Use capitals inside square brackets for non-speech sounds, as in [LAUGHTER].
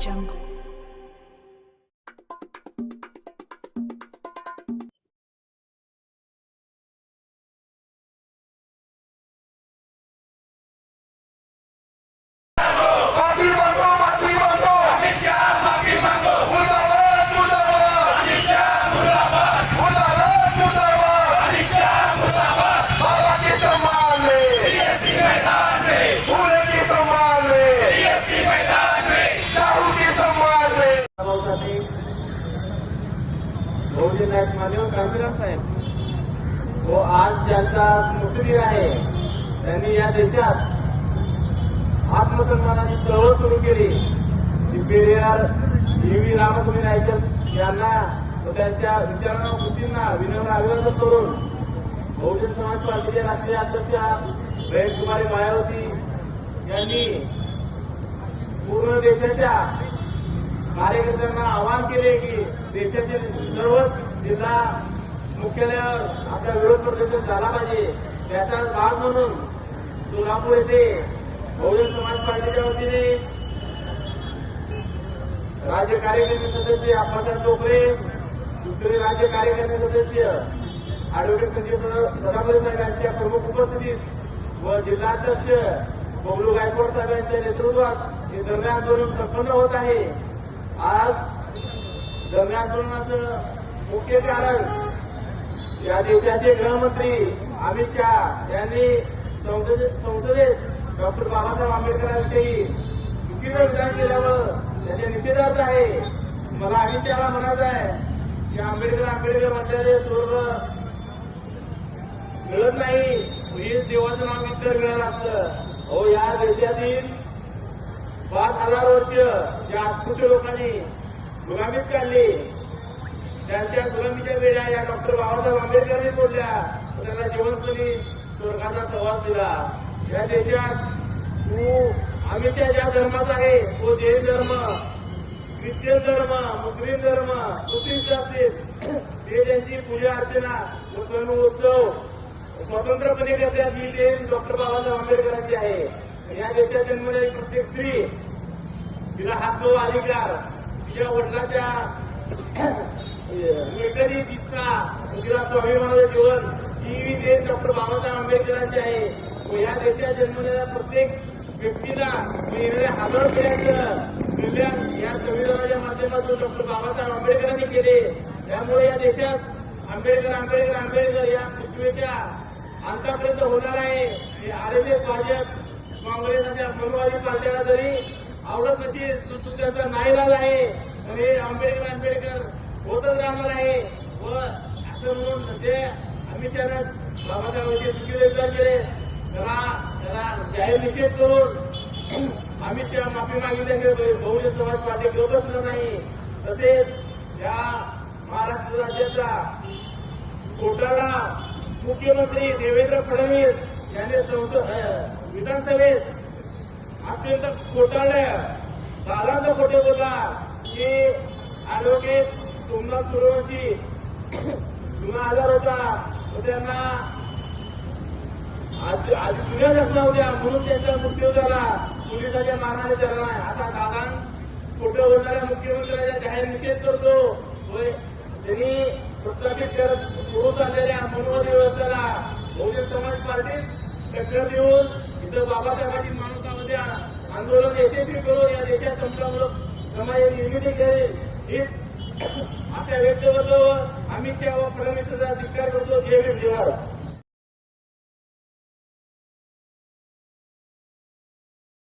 jungle Kanshiram साहेब. व आज ज्यांचा स्मृतिदिन आहे त्यांनी या देशात आत्मसन्मानाची चळवळ सुरू केली. ती पेरियार व्ही रामस्वामी नायकर यांना व त्यांच्या विचारांना कृतींना विनम्र अभिवादन करून बहुजन समाज पार्टीचे राष्ट्रीय अध्यक्षा कुमारी मायावती यांनी पूर्ण देशाच्या कार्यकर्त्यांना आवाहन केले की देशातील सर्वच जिल्हा मुख्यालयावर आपला विरोध प्रदर्शन झाला पाहिजे. त्याचाच भाग म्हणून सोलापूर येथे बहुजन समाज पार्टीच्या वतीने राज्य कार्यकारिणी सदस्य आप्पासाहेब टोपरे दुसरे राज्य कार्यकारिणी सदस्य अॅडव्होकेट संजीव सदा- साहेब यांच्या प्रमुख उपस्थितीत व जिल्हाध्यक्ष बबलू गायकवाड साहेब यांच्या नेतृत्वात हे धरणे आंदोलन संपन्न होत आहे. आज धरणे आंदोलनाचं मुख्य कारण या देशाचे गृहमंत्री अमित शहा यांनी संसदेत डॉक्टर बाबासाहेब आंबेडकरांविषयी चुकीचं विधान केल्यावर त्याच्या निषेधार्थ आहे. मला अमित शहाला म्हणायचं आहे की आंबेडकर आंबेडकर म्हटल्याने स्वर्ग मिळत नाही. हेच देवाचं नाव मित्र मिळालं असतं. अहो या देशातील पाच हजार वर्ष या अस्पृश्य लोकांनी गुलामीत काढली. त्यांच्या गुलामीच्या वेळा या डॉक्टर बाबासाहेब आंबेडकरांनी बोलल्या त्यांना जीवनपणी स्वर्गाचा सहवास दिला. या देशात तू अमित ज्या धर्माचा आहे तो जैन धर्म ख्रिश्चन धर्म मुस्लिम धर्म मुस्लिम जातीत ते त्यांची पूजा अर्चना व सण उत्सव स्वतंत्रपणे करतात ही देन डॉक्टर बाबासाहेब आंबेडकरांची आहे. या देशात जन्मलेली प्रत्येक स्त्री तिला हात जो अधिकार. तिच्या वडिलाच्या मिळकती किस्सा तिला स्वाभिमानाचं जीवन ही देश डॉक्टर बाबासाहेब आंबेडकरांची आहे. व या देशात जन्मलेल्या प्रत्येक व्यक्तीला येणाऱ्या हजार रुपयाचं या संविधानाच्या माध्यमातून डॉक्टर बाबासाहेब आंबेडकरांनी केले. त्यामुळे या देशात आंबेडकर आंबेडकर आंबेडकर या पृथ्वीच्या अंतापर्यंत होणार आहे. हे आरएसएस भाजप काँग्रेस अशा मनोवादी पार्ट्याला जरी आवडत नसेल तर तो त्यांचा नाईलाज आहे. आणि हे आंबेडकर आंबेडकर होतच राहणार आहे. व असं म्हणून ते अमित शहानं बाबासाहेबांचे चुकीचे विचार केले. त्याला त्याला जाहीर निषेध करून [CLEARS THROAT] अमित शहा माफी मागितल्याशिवाय बहुजन समाज पार्टी विरोधच नाही. तसेच या महाराष्ट्र राज्याचा कोटाला मुख्यमंत्री देवेंद्र फडणवीस यांनी संसद विधानसभेत अत्यंत खोटारड्या बालांचा खोटे बोलला की आरोग्य सोमनाथ सूर्यवंशी जुना आजार होता. तो त्यांना आज आज जुन्या घटना होत्या म्हणून त्यांचा मृत्यू झाला. पोलिसाच्या मारहाणे झाला. नाही आता दादा खोटं बोलणाऱ्या मुख्यमंत्र्यांचा जाहीर निषेध करतो. होय. त्यांनी प्रस्थापित करत सुरू झालेल्या मनोवादी व्यवस्थेला बहुजन समाज पार्टीत टक्कर देऊन इथं बाबासाहेबांची मानवतामध्ये आंदोलन यशस्वी करून या देशात संपल्यामुळं समाज निर्मिती करेल हे अशा व्यक्त करतो अमित शहा व फडणवीस धिक्कार करतो. जय भीम जय